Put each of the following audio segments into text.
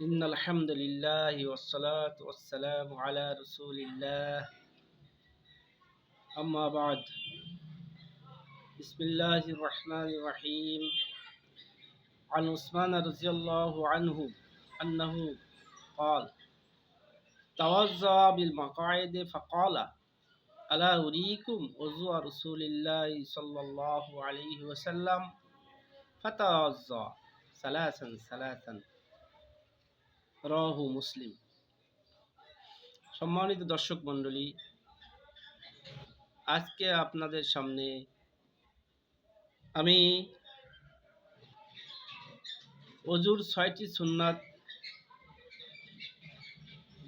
إن الحمد لله والصلاة والسلام على رسول الله. أما بعد بسم الله الرحمن الرحيم. عن عثمان رضي الله عنه أنه قال توضأ بالمقاعد فقال ألا أريكم وضوء رسول الله صلى الله عليه وسلم فتوضأ ثلاثا ثلاثا রহু মুসলিম। সম্মানিত দর্শক মণ্ডলী, আজকে আপনাদের সামনে আমি অজুর ছয়টি সুন্নাত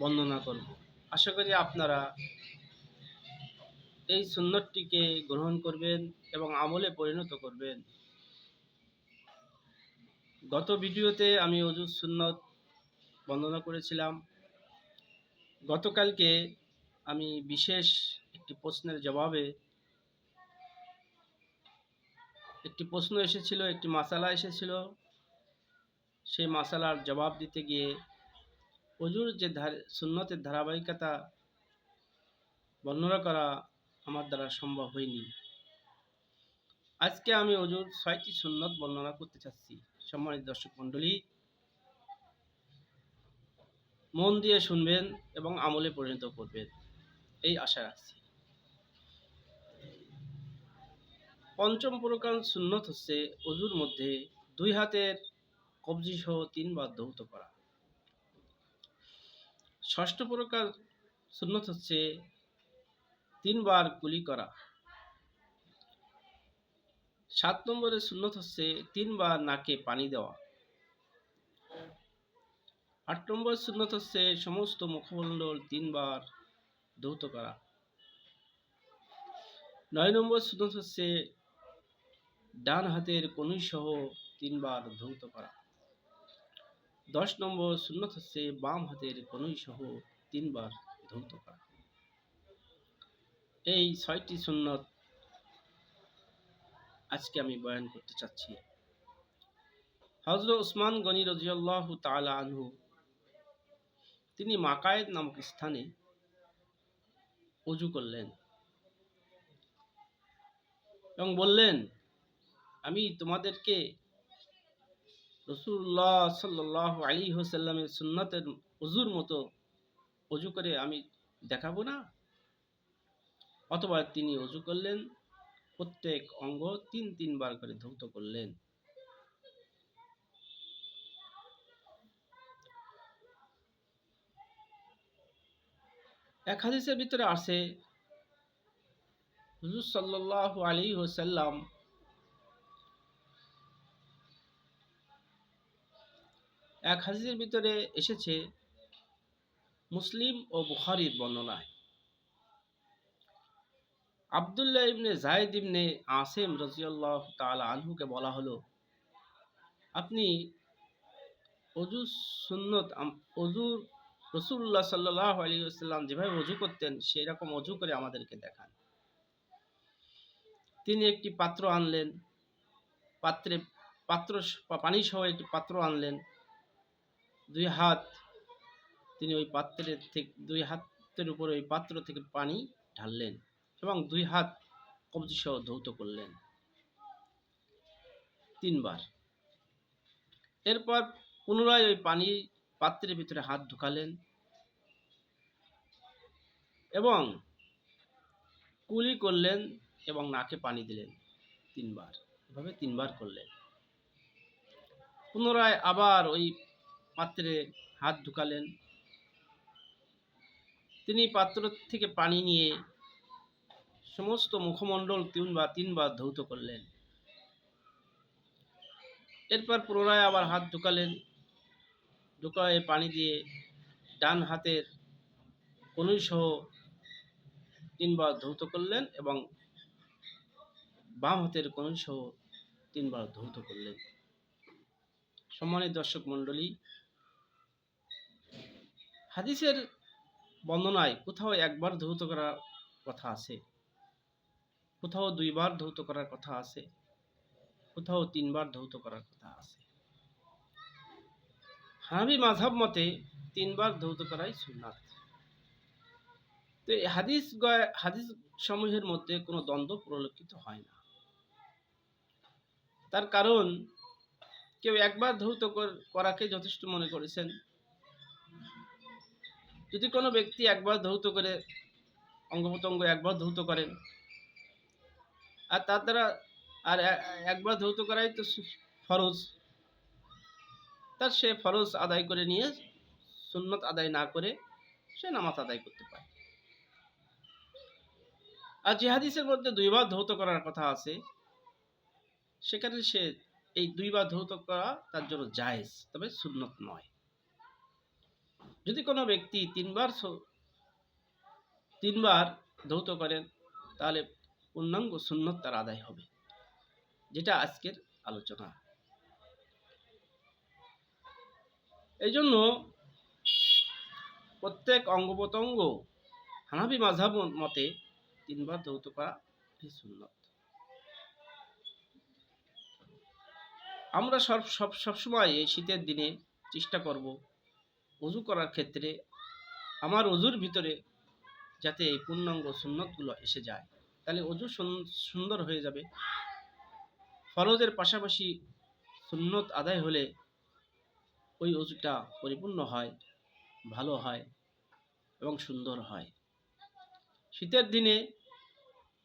বর্ণনা করব। আশা করি আপনারা এই সুন্নতটিকে গ্রহণ করবেন এবং আমলে পরিণত করবেন। গত ভিডিওতে আমি অজুর সুন্নত বর্ণনা করেছিলাম। গতকালকে আমি বিশেষ একটি প্রশ্নের জবাবে একটি প্রশ্ন এসেছিল, একটি মাসালা এসেছিল। সেই মাসালার জবাব দিতে গিয়ে অজুর যে সুন্নতের ধারাবাহিকতা বর্ণনা করা আমার দ্বারা সম্ভব হয়নি। আজকে আমি অজুর ছয়টি সুন্নত বর্ণনা করতে চাচ্ছি। সম্মানিত দর্শক মণ্ডলী মন দিয়ে শুনবেন এবং আমলে পরিণত করবেন। এই আশা রাখছি। পঞ্চম প্রকার সুন্নত হচ্ছে অজুর মধ্যে দুই হাতের কবজি সহ তিনবার দৌত করা। ষষ্ঠ প্রকার সুন্নত হচ্ছে তিনবার কুলি করা। সাত নম্বরের সুন্নত হচ্ছে তিনবার নাকে পানি দেওয়া। আট নম্বর সুন্নত হচ্ছে, সমস্ত মুখমণ্ডল তিনবার ধৌত করা। নয় নম্বর সুন্নত হচ্ছে, ডান হাতের কনুই সহ তিনবার ধৌত করা। দশ নম্বর সুন্নত হচ্ছে, বাম হাতের কনুই সহ তিনবার ধৌত করা। এই ছয়টি সুন্নত আজকে আমি বয়ান করতে চাচ্ছি। হজরত ওসমান গনি রাজিয়াল্লাহ তাআলা আনহু তিনি মাকায়েদ নামক স্থানে অজু করলেন এবং বললেন, আমি তোমাদেরকে রসুল্লাহ সাল্লাহ আলী হোসাল্লামের সুন্নতের অজুর মতো অজু করে আমি দেখাবো না? অথবা তিনি অজু করলেন, প্রত্যেক অঙ্গ তিন তিনবার করে ধৌত করলেন। এক হাদিসের ভিতরে আছে হুজুর সাল্লাহ আলী হোসাল্লাম এক হাদিসের ভিতরে এসেছে, মুসলিম ও বুখারির বর্ণনায়। আবদুল্লাহ ইবনে জায়দ ইবনে আসেম রাজিয়াল্লাহ তাআলা আনহুকে বলা হলো, আপনি অজু সুন্নত অজুর রসুল্লাহ সাল্লাহ আলী যেভাবে অজু করতেন সেই রকম অজু করে আমাদেরকে দেখান। তিনি একটি পাত্র আনলেন, পাত্রে, পাত্র পানি সহ একটি পাত্র আনলেন। দুই হাত তিনি ওই পাত্রের থেকে দুই হাতের উপরে ওই পাত্র থেকে পানি ঢাললেন এবং দুই হাত কবজি সহ ধৌত করলেন। তিনবার। এরপর পুনরায় ওই পানি পাত্রের ভিতরে হাত ঢুকালেন। এবং কুলি করলেন এবং নাকে পানি দিলেন তিনবার। এভাবে তিনবার করলেন। পুনরায় আবার ওই পাত্রে হাত ঢুকালেন। তিনি পাত্র থেকে পানি নিয়ে সমস্ত মুখমণ্ডল তিনবার তিনবার ধৌত করলেন। এরপর পুনরায় আবার হাত ঢুকালেন। ঢুকায় পানি দিয়ে ডান হাতের কনুই সহ তিনবার ধৌত করলেন এবং বাম হাতের কনুই সহ তিনবার ধৌত করলেন। সম্মানিত দর্শক মণ্ডলী, হাদিসের বর্ণনায় কোথাও একবার ধৌত করার কথা আছে, কোথাও দুইবার ধৌত করার কথা আছে, কোথাও তিনবার ধৌত করার কথা আছে। হানাবি মাঝাব মতে তিনবার ধৌত করাই সুন্নাত। তো হাদিস হাদিস সমূহের মধ্যে কোনো দ্বন্দ্ব পরিলক্ষিত হয় না। তার কারণ, কেউ একবার ধৌত কর- করাকে যথেষ্ট মনে করেছেন। যদি কোনো ব্যক্তি একবার ধৌত করে অঙ্গ প্রত্যঙ্গ একবার ধৌত করেন আর তার দ্বারা আর একবার ধৌত করাই তো ফরজ। তার সে ফরজ আদায় করে নিয়ে, সুন্নত আদায় না করে সে নামাজ আদায় করতে পারে। আর জেহাদিসের মধ্যে দুইবার ধৌত করার কথা আছে, সেখানে সে এই দুইবার ধৌত করা তার জন্য জায়েজ, তবে সুন্নত নয়। যদি কোনো ব্যক্তি তিনবার তিনবার ধৌত করেন, তাহলে পূর্ণাঙ্গ সুন্নত তার আদায় হবে, যেটা আজকের আলোচনা। এই জন্য প্রত্যেক অঙ্গ প্রত্যঙ্গ হানাবি মাঝাব মতে তিনবার ধৌত করা আমরা সব সব সবসময় এই শীতের দিনে চেষ্টা করব অজু করার ক্ষেত্রে আমার অজুর ভিতরে যাতে এই পূর্ণাঙ্গ সুন্নতগুলো এসে যায়। তাহলে অজু সুন- সুন্দর হয়ে যাবে। ফরজের পাশাপাশি সুন্নত আদায় হলে ওই অজুটা পরিপূর্ণ হয়, ভালো হয় এবং সুন্দর হয়। শীতের দিনে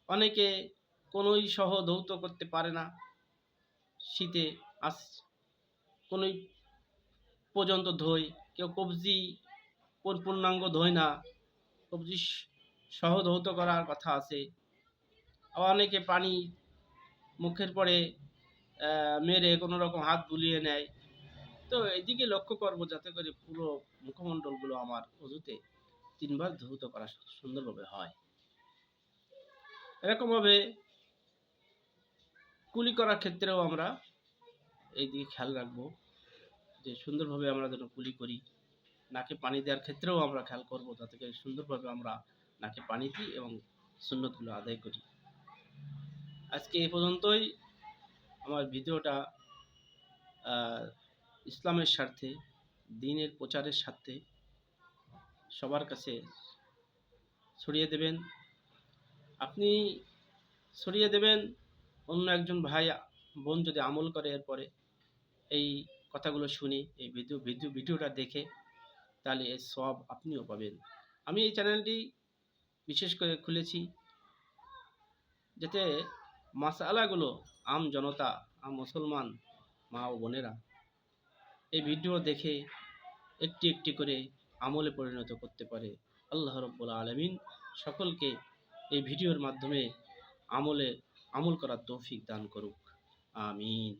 অনেকে কোনোই সহ ধৌত করতে পারে না। শীতে আস, কোনোই পর্যন্ত ধোয়, কেউ কবজি পুর- পূর্ণাঙ্গ ধোয় না। কবজি সহ ধৌত করার কথা আছে। আবার অনেকে পানি মুখের পরে মেরে কোনো রকম হাত বুলিয়ে নেয়। তো এদিকে লক্ষ্য করব যাতে করে পুরো মুখমণ্ডলগুলো আমার অজুতে তিনবার ধৌত করা সুন্দরভাবে হয়। এরকমভাবে কুলি করার ক্ষেত্রেও আমরা এই দিকে খেয়াল রাখব যে সুন্দরভাবে আমরা যেন কুলি করি। নাকে পানি দেওয়ার ক্ষেত্রেও আমরা খেয়াল করব যাতে করে সুন্দরভাবে আমরা নাকে পানি দিই এবং সুন্নতগুলো আদায় করি। আজকে এই পর্যন্তই। আমার ভিডিওটা ইসলামের স্বার্থে, দিনের প্রচারের স্বার্থে সবার কাছে ছড়িয়ে দেবেন। আপনি ছড়িয়ে দেবেন, অন্য একজন ভাই, বোন যদি আমল করে এরপরে এই কথাগুলো শুনে, এই ভিডিও ভিডিও, ভিডিওটা দেখে, তাহলে এর সব আপনিও পাবেন। আমি এই চ্যানেলটি বিশেষ করে খুলেছি যাতে মাসালাগুলো আম জনতা, আম মুসলমান মা ও বোনেরা এই ভিডিও দেখে একটি একটি করে আমলে পরিণত করতে পারে আল্লাহ রব্বুল আলমিন। সকলকে এই ভিডিওর মাধ্যমে আমলে আমল করার তৌফিক দান করুক। আমিন।